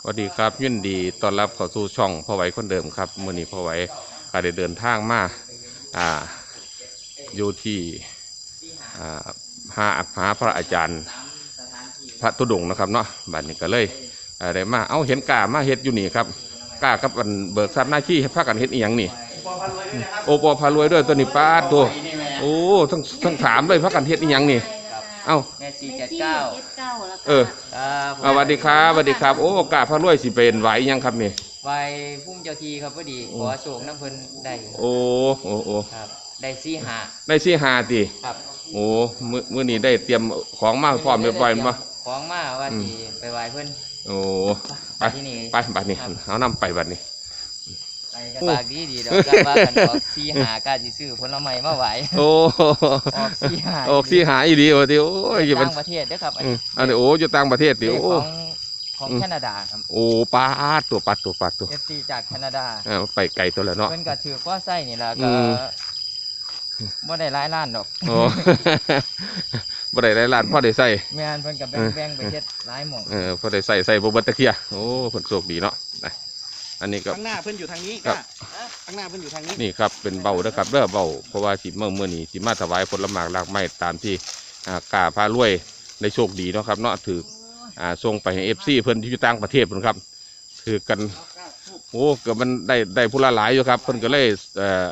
สวัสดีครับยินดีต้อนรับเข้าสู่ช่องพ่อไหวคนเดิมครับมื่อนี้พ่อไหวก็ได้เดินทางมาอ่าอยู่ที่อ่าหาหาพระอาจารย์พระตุดงค์นะครับเนาะบัดนี้ก็เลยอ่าได้มาเอาเห็นกามาเฮ็ดอยู่นี่ครับกากับอันเบิกทรัพย์หน้าที่พากันเฮ็ดอีหยังนี่ โอปอพารวยด้วยตัวนี้ป้าดตัวโอ้ทั้งทั้งถามเลยพากันเฮ็ดอีหยังนี่ เอ้า ม่สี่เจ็ดเก้าเจ็ดเก้าแล้วก็เออ ครับอ่าสวัสดีครับสวัสดีครับ โอ้กาพารวยสิเป็นไหวอีหยังครับนี่ไปพุ่มเจ้าทีครับพอดีขอโศกน้ำเพิ่นได้โอ้โอ้โอ้ครับ ได้สี่หาได้สี่หาติครับโอ้มื้อมื้อนี้ได้เตรียมของมาพร้อมเรียบร้อยมั้ย ของมาว่าอืม สิไปไหว้เพิ่น โอ้ไปที่นี่ ไปบัดนี้เอานำไปบัดนี้ไป กันปากดีดีๆดอกกล้าว่ากันออกสี่หากล้าสิซื้อผลไม้มาไหว้โอ้ออกสี่หาออกสี่หาอีหลีโอ้ติโอ้ยอย่ามันต่างประเทศเด้อครับอืมอันนี้โอ้อยู่ต่างประเทศติเลขโอ้ของของอืมแคนาดาครับโอ้ปาดตัวปัดตัวปัดตัว FC จากแคนาดาอ่าไปไกลตัวแล้วเนาะเพิ่นก็ถือว่าไส้นี่ล่ะอืก็มบ่ได้หลายล้านดอกโอ้บ่ได้หลายล้านพอได้ใส่แม่นเพิ่นก็แบ่งแบ่งไปเฮ็ดหลายหม่องเออพอได้ใส่ใส่บ่เบิดตะเคียโอ้เพิ่นโชคดีเนาะนะ อันนี้ก็ ข้างหน้าเพื่อนอยู่ทางนี้ครับก็ข้างหน้าเพื่อนอยู่ทางนี้นี่ครับเป็นเบาเด้อครับเด้อเบาเพราะว่าสิเมื่อเมื่อนี้สิมาถวายผลหมากรากไม้ตามที่อ่ากาพารวยได้โชคดีเนาะครับเนาะถืออ่าส่งไปให้เอฟซีเพิ่นที่อยู่ต่างประเทศเพิ่นครับถือกันโอ้เกิดมันได้ได้ผู้ละหลายอยู่ครับเพิ่นก็เลยเอ่อ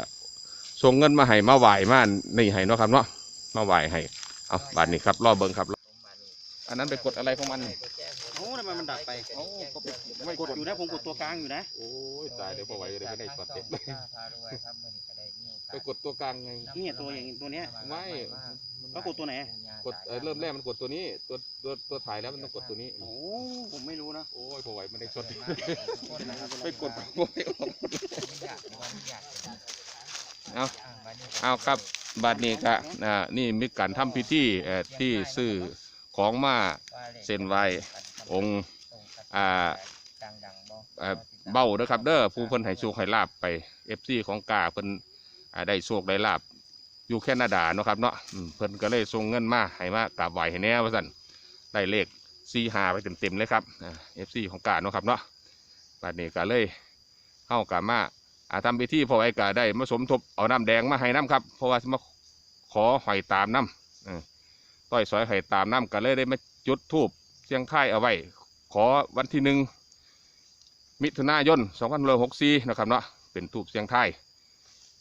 ส่งเงินมาให้มาไหว้มานี่ให้เนาะครับเนาะมาไหว้ให้เอาบาทนี้ครับรอเบิ่งครับ อันนั้นไปกดอะไรของมัน โอ้ทำไมมันดับไปโอ้ก็ไปไม่กดอยู่นะผมกดตัวกลางอยู่นะโอ้ยตายเดี๋ยวพอไหวเลยไม่ได้กดเต็มพารวยครับมื้อนี้ก็ได้มีโอกาสไปกดตัวกลางไงเนี่ยตัวอย่างตัวเนี้ยไม่แล้วกดตัวไหนกดเอ่อเริ่มแรกมันกดตัวนี้ ตัวตัวตัวถ่ายแล้วมันต้องกดตัวนี้โอ้ผมไม่รู้นะโอ้ยพอไหวไม่ได้ชดนะครับไปกดโอ้ยออกเอาเอาครับบัดนี้ก็อ่านี่มีการทำพิธีเอ่อที่ซื้อของมาเส้นไหว องค์อ่าเอ่อเบ้าเด้อครับเด้อผู้เพิ่นให้โชคให้ลาบไปเอฟซีของกาเพิ่นอ่าได้โชคได้ลาบอยู่แคนาดาเนาะครับเนาะอืมเพิ่นก็เลยส่งเงินมาให้มากราบไหวให้แน่ว่าสั่นได้เลขซีหาไปเต็มๆเลยครับเอฟซีของกาเนาะครับเนาะบัดนี้ก็เลยเข้ากามาอาทำพิธีพอไอ้กาได้มาสมทบเอาน้ำแดงมาให้น้ำครับ เพราะว่าสิมาขอหอยตามน้ำเออต้อยสอยหอยตามน้ำก็เลยได้มาจุดทูบ เสียงค่ายเอาไว้ ขอวันที่หนึ่งมิถุนายน2564นะครับเนาะเป็นทูบเสียงไทาย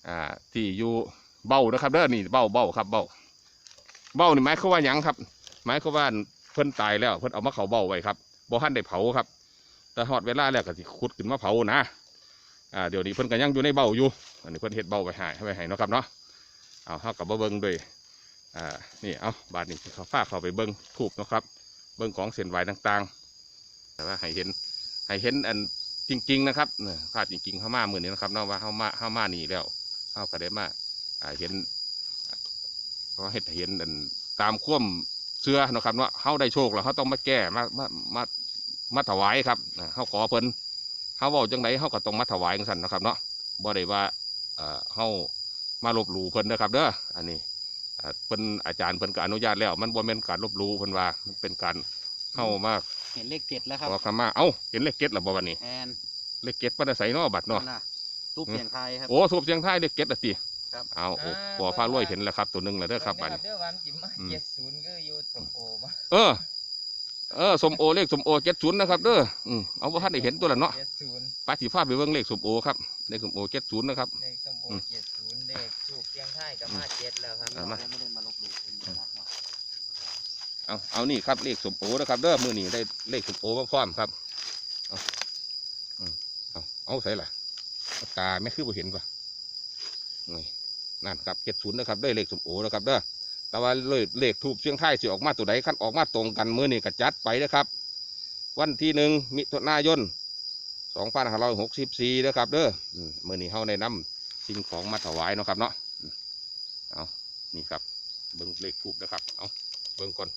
อ่าที่อยู่เบ้านะครับเด้อนี่เบ้าเบ้าครับเบ้าเบ้านี่หมายเขาว่าหยังครับหมายเขาว่าเพิ่นตายแล้วเพิ่นเอามาเขาเบ้าไว้ครับบ่ทันได้เผาครับแต่ฮอดเวลาแล้วก็สิขุดขึ้นมาเผานะอ่าเดี๋ยวนี้เพิ่นก็ยังอยู่ในเบ้าอยู่อันนี้เพิ่นเฮ็ดเบ้าไว้ให้ไว้ห้เนาะครับเนาะเอาเฮากับเบิ่งด้วยอ่านี่เอาบาดนี้เขาฟ้าเข้าไปเบิ่งทูบเนาะครับ เบิ่งของเส้นไหวต่างๆ แต่ว่าให้เห็นให้เห็นอันจริง ๆ นะครับเนี่ยภาพจริงๆเข้ามามื้อนี้นะครับเนาะว่าเข้ามาเข้ามานี่แล้วเฮาก็ได้มาเห็นก็เฮ็ดให้เห็นอันตามความเชื่อนะครับเนาะเฮาได้โชคแล้วเฮาต้องมาแก้มามามามาถวายครับอ่าเฮาขอเพิ่นเฮาเว้าจังไดเฮาก็ต้องมาถวายจังซั่นนะครับเนาะบ่ได้ว่าเอ่อเฮามาลบหลู่เพิ่นนะครับเด้ออันนี้ เอ่อเพิ่นอาจารย์เพิ่นก็อนุญาตแล้ว มันบ่แม่นการลบหลู่เพิ่นว่ามันเป็นการเฮามาเห็นเลขเจ็ดแล้วครับขอขมาเอ้าเห็นเลขเก็ดแล้วบ่วันนี้แอนเลขเก็ดบ่ได้ใส่เนาะบัดเนาะน่ะตู้เปลี่ยนไทยครับ โอ้ทูบเสียงท้ายเลขเก็ดอะติครับ เอาโอ้บ่ฟ้ารวยเห็นแล้วครับตัวหนึงแล้วเด้อครับบัดนี้ เด้อวันสิมาอืม เจ็ดศูนย์ก็อยู่สมโอบ่เออ เออสมโอเลขสมโอ70นะครับเด้ออืมเอาบ่ทันได้เห็นตัวละเนาะเจ็ดศูนย์ไปสิพาไปเบิ่งเลขสมโอครับเลขสมโอ70นะครับ เลขสมโออืมเจ็ดศูนย์เลขถูกเพีย งไทายกับมาเจ็ดแล้วครับเอามา ไม่ได้มาลบหลู่เป็นหลักเนาะเอาเอานี่ครับเลขสมโอนะครับเด้อมือนี้ได้เลขสมโอมาพร้อมครับเอาอืมเอาเอาใส่ละเอาตาไม่คือบ่เห็นปะนี่นั่นครับเจ็ดศูนย์นะครับได้เลขสมโอนะครับเด้อแต่ว่าเลขเลขทูบเชียงไทายสิออกมาตัวใดขั้นออกมาตรงกันมือนี้ก็จัดไปนะครับ วันที่หนึ่งมิถุนายนสองพันห้าร้อยหกสิบสี่นะครับเด้ออืมมือนี้เฮาได้นำสิ่งของมาถวายเนาะครับเนาะอืม เอานี่ครับ เบิ้งเลขทูบนะครับ เอาเบิ้งก่อน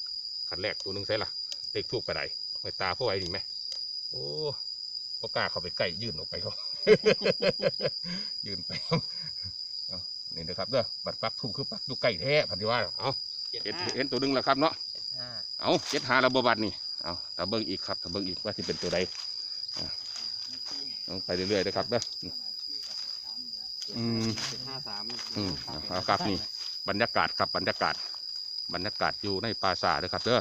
ขันแรกตัวหนึงใช่ละเลขทูบกระไดไว้ตาพ่อไว้ดีไหมโอ้ปกล้าเข้าไปใกล้ยื่นออกไปเขายื่นไปเอานี่นะครับเด้อบัดปักทูบคือปักดูใกล้แท้พันธิว่าเอาเจ็ดเห็นห้าเห็นตัวหนึงแล้วครับเนาะห้าเอาเจ็ดหาระบบบัดนี่เอาถ้าเบิ้งอีกครับถ้าเบิ้งอีกว่าที่เป็นตัวใดอะลงไปเรื่อยๆนะครับเด้อ อืมเจ็ดห้าสามอืมเอาครับนี่บรรยากาศครับบรรยากาศ บรรยากาศอยู่ในปราสาทนะครับเด้อ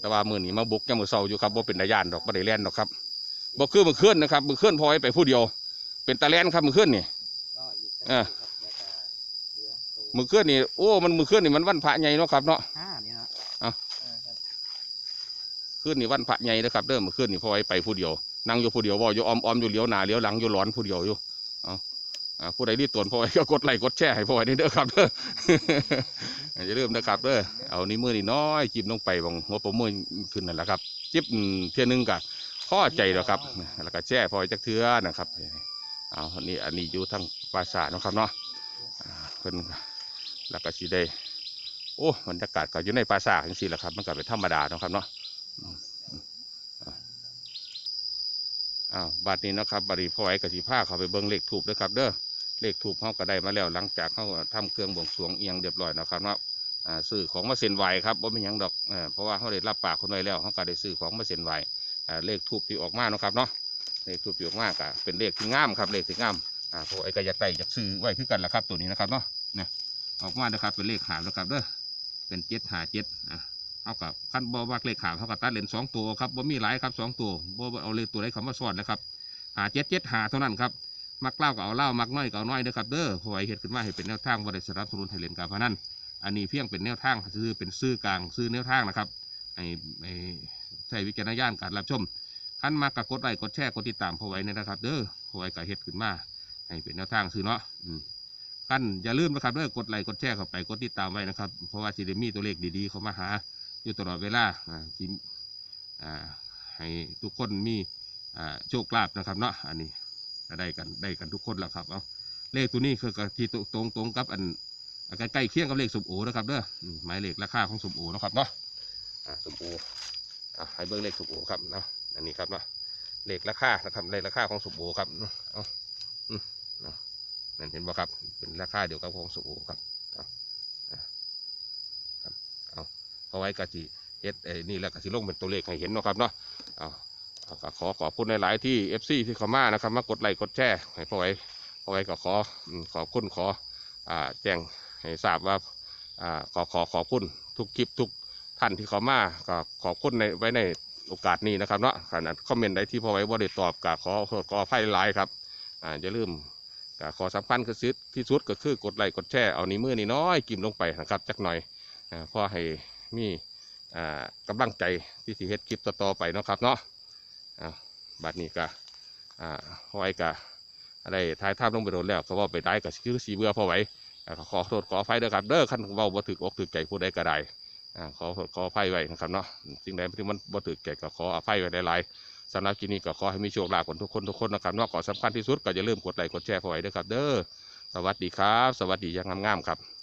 แต่ว่ามือนี้มาบุกยังมือเศร้าอยู่ครับบ่เป็นตาย่านดอกบ่ได้แล่นดอกครับบ่คือมือเคลื่อนนะครับมือเคลื่อนพอไว้ไปผู้เดียว เป็นตาแล่นครับมือเคลื่อนนี่เออมือเคลื่อนนี่โอ้มันมือเคลื่อนนี่มันวันพระใหญ่เนาะครับเนาะห้านี่นะเคลื่อนนี่วันพระใหญ่นะครับเด้อมือเคลื่อนนี่พอไว้ไปผู้เดียวนั่งอยู่ผู้เดียวเว่าอยู่ออมออมอยู่เลี้ยวหน้าเลี้ยวหลังอยู่ร้อนผู้เดียวอยู่เอาอ่า ผู้ใดรีบตวนพ่อไว้ก็กดไลค์กดแชร์ให้พ่อไว้นี่เด้อครับเด้ออย่าลืมนะครับเด้อเอานิ้มือนี่น้อยจิ้มลงไปบางหัวผมมือขึ้นนั่นแหละครับ จิ้มเทียนึงกะพอใจแล้วครับ แล้วก็แช่พอจักเทือนะครับเอาอันนี้อันนี้อยู่ทางปราสาทนะครับเนาะเพิ่นแล้วก็สีได้โอ้บรรยากาศก็อยู่ในปราสาทจังซี่แหละครับ มันก็เป็นธรรมดานะครับเนาะอ้าวบัดนี้นะครับบัดนี้พ่อไว้กับสีผ้าเขาไปเบิ้งเลขถูกด้วยครับเด้อ เลขถูกเขาก็ได้มาแล้ว หลังจากเขาทำเครื่องบวงสรวงเอียงเรียบร้อยนะครับเนาะอ่าซื้อของมาเซ็นไหวครับว่าเป็นยังดอกเพราะว่าเขาได้รับปากคนไว้แล้วเขาก็ได้ซื้อของมาเซ็นไหวเลขถูกที่ออกมานะครับเนาะเลขถูกที่ออกมาก็เป็นเลขที่งามครับเลขที่งามอ่าพวกไอ้ก็อยาได้อยากซื้อไว้คือกันแหละครับตัวนี้นะครับเนาะเนี่ยออกมานะครับเป็นเลขหามนะครับเด้อเป็นเจ็ดหาเจ็ดอะเอากับขั้นบอวักเลขหามเขากับตัดเลนสองตัวครับบ่มีหลายครับสองตัวบ่เอาเลขตัวไหนคำว่าซ้อนนะครับหาเจ็ดเจ็ดหาเท่านั้นครับ มักเล่าก็เอาเล่ามักน้อยก็เอาน้อยเด้อครับเด้อพราะว่าเฮ็ดขึ้นมาให้เป็นแนวทางบริษัทสนับสนุนให้เลนการพนันอันนี้เพียงเป็นแนวทางซื้อเป็นซื้อกลางซื้อแนวทางนะครับให้ให้ใช้วิจารณญาณการรับชมขั้นมากกดไลค์กดแชร์กดติดตามพอไว้นะครับ เด้อพอไว้ก็เฮ็ดขึ้นมาให้เป็นแนวทางซื้อเนาะอืมขั้นอย่าลืมนะครับเด้อกดไลค์กดแชร์เข้าไปกดติดตามไว้นะครับ เพราะว่าสิได้มีตัวเลขดีๆ เขามาหาอยู่ตลอดเวลาอ่าให้ทุกคนมีอ่าโชคลาภนะครับเนาะอันนี้ ได้กันได้กันทุกคนแล้วครับเอาเลขตัวนี้คือกับที่ตรงตรงกับอันใกล้ๆเคียงกับเลขสมโอนะครับเด้ออืมหมายเลขราคาของสมโอนะครับเนาะอ่าสมโออ่าให้เบิ่งเลขสมโอครับเนาะอันนี้ครับเนาะเลขราคานะครับเลขราคาของสมโอครับเอาอืมเนาะนั่นเห็นบ่ครับเป็นราคาเดียวกับของสมโอครับเอาเอาเอาไว้กะจิเฮ็ดไอ้นี่แล้วกะสิลงเป็นตัวเลขให้เห็นเนาะครับเนาะเอา ก็ขอขอบคุณในหลาย ๆ ที่ FC ที่เข้ามานะครับ มากดไลค์กดแชร์ให้พ่อไว้พ่อไว้ก็ขอขอบคุณขออ่าแจ้งให้ทราบว่าอ่าขอขอขอบคุณทุกคลิปทุกท่านที่เข้ามาก็ขอบคุณในไว้ในโอกาสนี้นะครับเนาะขณะคอมเมนต์ใดที่พ่อไว้บ่ได้ตอบก็ขอขอขออภัยหลายครับอ่าอย่าลืมก็ขอสำคัญก็คือที่สุดก็คือกดไลค์กดแชร์เอานิ้วมือนี่น้อยกิมลงไปนะครับจักหน่อยอ่าเพื่อให้มีอ่ากำลังใจที่สิเฮ็ดคลิปต่อๆไปเนาะครับเนาะ อ่าบัดนี้ก็อ่าพอไว้ก็ได้ายท่าลงไปโดนแล้วก็ว่าไปได้ก็คือสีเบื่อพอไว้อ่าขอโทษขออภัยด้วยครับเด้อขั้นเว้าบ่ถึกอกถึกใจผู้ใดก็ได้อ่าขอโทษขออภัยไว้นะครับเนาะสิ่งใดที่มันบ่ถึกใจก็ขออภัยไว้หลายๆสำหรับคลิปนี้ก็ขอให้มีโชคลาภกันทุกคนทุกคนนะครับเนาะขอสำคัญที่สุดก็อย่าลืมกดไลค์กดแชร์พอไว้ด้วยครับเด้อสวัสดีครับ สวัสดีอยังงามๆครับ